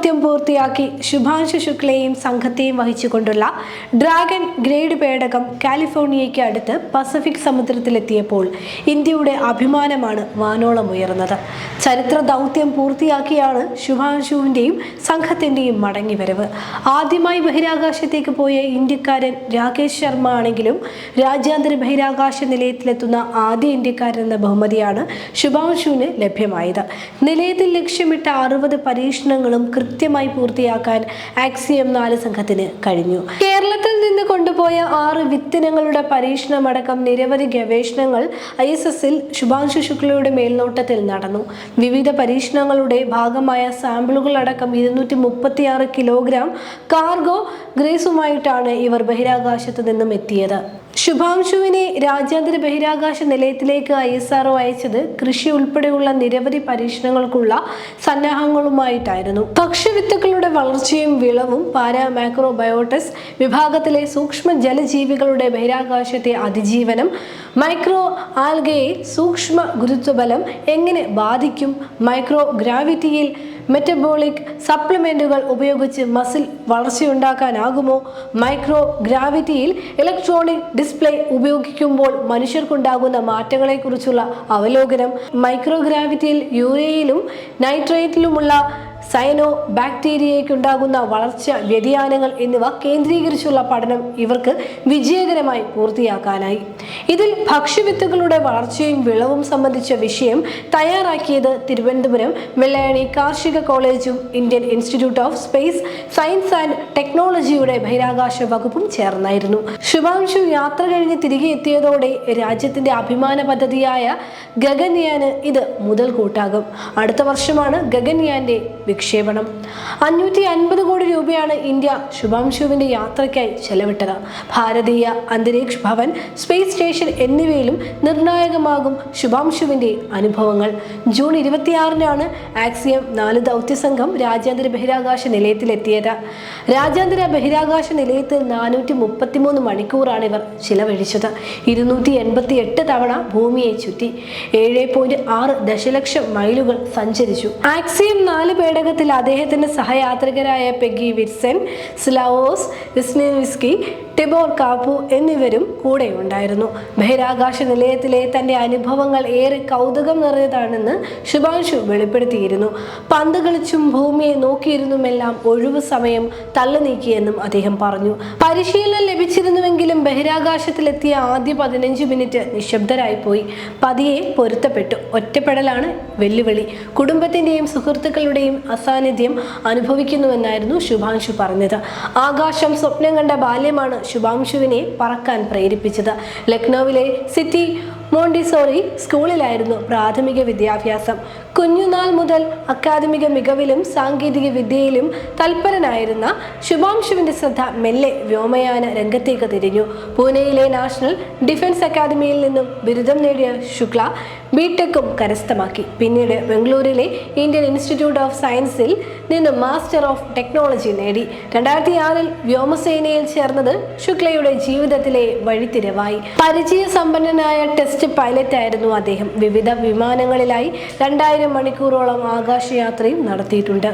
ദൗത്യം പൂർത്തിയാക്കി ശുഭാംശു ശുക്ലയെയും സംഘത്തെയും വഹിച്ചുകൊണ്ടുള്ള ഡ്രാഗൺ ഗ്രേഡ് പേടകം കാലിഫോർണിയയ്ക്ക് അടുത്ത് പസഫിക് സമുദ്രത്തിലെത്തിയപ്പോൾ ഇന്ത്യയുടെ അഭിമാനമാണ് വാനോളം ഉയർന്നത്. ചരിത്ര ദൗത്യം പൂർത്തിയാക്കിയാണ് ശുഭാംശുവിന്റെയും സംഘത്തിന്റെയും മടങ്ങിവരവ്. ആദ്യമായി ബഹിരാകാശത്തേക്ക് പോയ ഇന്ത്യക്കാരൻ രാകേഷ് ശർമ്മ ആണെങ്കിലും രാജ്യാന്തര ബഹിരാകാശ നിലയത്തിലെത്തുന്ന ആദ്യ ഇന്ത്യക്കാരൻ എന്ന ബഹുമതിയാണ് ശുഭാംശുവിന് ലഭ്യമായത്. നിലയത്തിൽ ലക്ഷ്യമിട്ട അറുപത് പരീക്ഷണങ്ങളും കൃത്യമായി പൂർത്തിയാക്കാൻ ആക്സിയം നാല് സംഘത്തിന് കഴിഞ്ഞു. കേരളത്തിൽ നിന്ന് കൊണ്ടുപോയ ആറ് വിത്തിനങ്ങളുടെ പരീക്ഷണമടക്കം നിരവധി ഗവേഷണങ്ങൾ ഐ എസ് എസിൽ ശുഭാംശു ശുക്ലയുടെ മേൽനോട്ടത്തിൽ നടന്നു. വിവിധ പരീക്ഷണങ്ങളുടെ ഭാഗമായ സാമ്പിളുകളടക്കം ഇരുന്നൂറ്റി മുപ്പത്തിയാറ് കിലോഗ്രാം കാർഗോ ഗ്രേസുമായിട്ടാണ് ഇവർ ബഹിരാകാശത്ത് നിന്നും എത്തിയത്. ശുഭാംശുവിനെ രാജ്യാന്തര ബഹിരാകാശ നിലയത്തിലേക്ക് ഐ എസ് ആർഒ അയച്ചത് കൃഷി ഉൾപ്പെടെയുള്ള നിരവധി പരീക്ഷണങ്ങൾക്കുള്ള സന്നാഹങ്ങളുമായിട്ടായിരുന്നു. ഭക്ഷ്യവിത്തുക്കളുടെ വളർച്ചയും വിളവും പാരാ മൈക്രോബയോട്ടസ് വിഭാഗത്തിലെ സൂക്ഷ്മ ജലജീവികളുടെ ബഹിരാകാശത്തെ അതിജീവനം മൈക്രോ ആൽഗയെ സൂക്ഷ്മ ഗുരുത്വബലം എങ്ങനെ ബാധിക്കും മൈക്രോ ഗ്രാവിറ്റിയിൽ മെറ്റബോളിക് സപ്ലിമെന്റുകൾ ഉപയോഗിച്ച് മസിൽ വളർച്ചയുണ്ടാക്കാനാകുമോ? മൈക്രോ ഗ്രാവിറ്റിയിൽ ഇലക്ട്രോണിക് ഡിസ്പ്ലേ ഉപയോഗിക്കുമ്പോൾ മനുഷ്യർക്കുണ്ടാകുന്ന മാറ്റങ്ങളെക്കുറിച്ചുള്ള അവലോകനം മൈക്രോ ഗ്രാവിറ്റിയിൽ യൂറിയയിലും നൈട്രേറ്റിലുമുള്ള സൈനോ ബാക്ടീരിയയ്ക്കുണ്ടാകുന്ന വളർച്ച വ്യതിയാനങ്ങൾ എന്നിവ കേന്ദ്രീകരിച്ചുള്ള പഠനം ഇവർക്ക് വിജയകരമായി പൂർത്തിയാക്കാനായി. ഇതിൽ ഭക്ഷ്യവിത്തുകളുടെ വളർച്ചയും വിളവും സംബന്ധിച്ച വിഷയം തയ്യാറാക്കിയത് തിരുവനന്തപുരം വെള്ളായണി കാർഷിക കോളേജും Indian institute of space science and ടെക്നോളജിയുടെ ബഹിരാകാശ വകുപ്പും ചേർന്നായിരുന്നു. ശുഭാംശു യാത്ര കഴിഞ്ഞ് തിരികെ എത്തിയതോടെ രാജ്യത്തിന്റെ അഭിമാന പദ്ധതിയായ ഗഗൻയാന് ഇത് മുതൽ കൂട്ടാകും അടുത്ത വർഷമാണ് ഗഗൻയാന്റെ വിക്ഷേപണം. അഞ്ഞൂറ്റി അൻപത് കോടി രൂപയാണ് ഇന്ത്യ ശുഭാംശുവിന്റെ യാത്രയ്ക്കായി ചെലവിട്ടത്. ഭാരതീയ അന്തരീക്ഷ ഭവൻ സ്പേസ് സ്റ്റേഷൻ എന്നിവയിലും നിർണായകമാകും ശുഭാംശുവിന്റെ അനുഭവങ്ങൾ. ജൂൺ ഇരുപത്തിയാറിനാണ് ആക്സിയം നാല് ദൗത്യ സംഘം രാജ്യാന്തര ബഹിരാകാശ നിലയത്തിലെത്തിയത്. രാജ്യാന്തര ബഹിരാകാശ നിലയത്തിൽ നാനൂറ്റി മുപ്പത്തിമൂന്ന് മണിക്കൂറാണ് ഇവർ ചിലവഴിച്ചത്. ഇരുന്നൂറ്റി എൺപത്തി എട്ട് തവണ ഭൂമിയെ ചുറ്റി. ഏഴ് പോയിന്റ് ആറ് ദശലക്ഷം മൈലുകൾ സഞ്ചരിച്ചു. ആക്സിയം നാല് പേടകത്തിൽ അദ്ദേഹത്തിന്റെ സഹയാത്രികരായ Peggy Whitson Slawosz Wisniewski Tibor Kapu എന്നിവരും കൂടെ ഉണ്ടായിരുന്നു ബഹിരാകാശ നിലയത്തിലെ തന്റെ അനുഭവങ്ങൾ ഏറെ കൗതുകം നിറഞ്ഞതാണെന്ന് ശുഭാംശു വെളിപ്പെടുത്തിയിരുന്നു. പന്ത് കളിച്ചും ഭൂമിയെ നോക്കിയിരുന്നുമെല്ലാം ഒഴിവ് സമയം തള്ളു നീക്കിയെന്നും അദ്ദേഹം പറഞ്ഞു. പരിശീലനം ലഭിച്ചിരുന്നുവെങ്കിലും ബഹിരാകാശത്തിലെത്തിയ ആദ്യ പതിനഞ്ച് മിനിറ്റ് നിശബ്ദരായി പോയി പതിയെ പൊരുത്തപ്പെട്ടു. ഒറ്റപ്പെടലാണ് വെല്ലുവിളി. കുടുംബത്തിന്റെയും സുഹൃത്തുക്കളുടെയും അസാന്നിധ്യം അനുഭവിക്കുന്നുവെന്നായിരുന്നു ശുഭാംശു പറഞ്ഞത്. ആകാശം സ്വപ്നം കണ്ട ബാല്യമാണ് ശുഭാംശുവിനെ പറക്കാൻ പ്രേരിപ്പിച്ചത്. ലക്നൌവിലെ സിറ്റി മോണ്ടിസോറി സ്കൂളിലായിരുന്നു പ്രാഥമിക വിദ്യാഭ്യാസം. കുഞ്ഞുനാൾ മുതൽ അക്കാദമിക മികവിലും സാങ്കേതിക വിദ്യയിലും തൽപരനായിരുന്ന ശുഭാംശുവിന്റെ ശ്രദ്ധ മെല്ലെ വ്യോമയാന രംഗത്തേക്ക് തിരിഞ്ഞു. പൂനെയിലെ നാഷണൽ ഡിഫൻസ് അക്കാദമിയിൽ നിന്നും ബിരുദം നേടിയ ശുക്ല ബിടെക്കും കരസ്ഥമാക്കി. പിന്നീട് ബംഗളൂരിലെ ഇന്ത്യൻ ഇൻസ്റ്റിറ്റ്യൂട്ട് ഓഫ് സയൻസിൽ നിന്നും മാസ്റ്റർ ഓഫ് ടെക്നോളജി നേടി. രണ്ടായിരത്തി ആറിൽ വ്യോമസേനയിൽ ചേർന്നത് ശുക്ലയുടെ ജീവിതത്തിലെ വഴിത്തിരിവായി. പരിചയസമ്പന്നനായ ടെസ്റ്റ് പൈലറ്റ് ആയിരുന്നു അദ്ദേഹം. വിവിധ വിമാനങ്ങളിലായി രണ്ടായിരം മണിക്കൂറോളം ആകാശയാത്രയും നടത്തിയിട്ടുണ്ട്.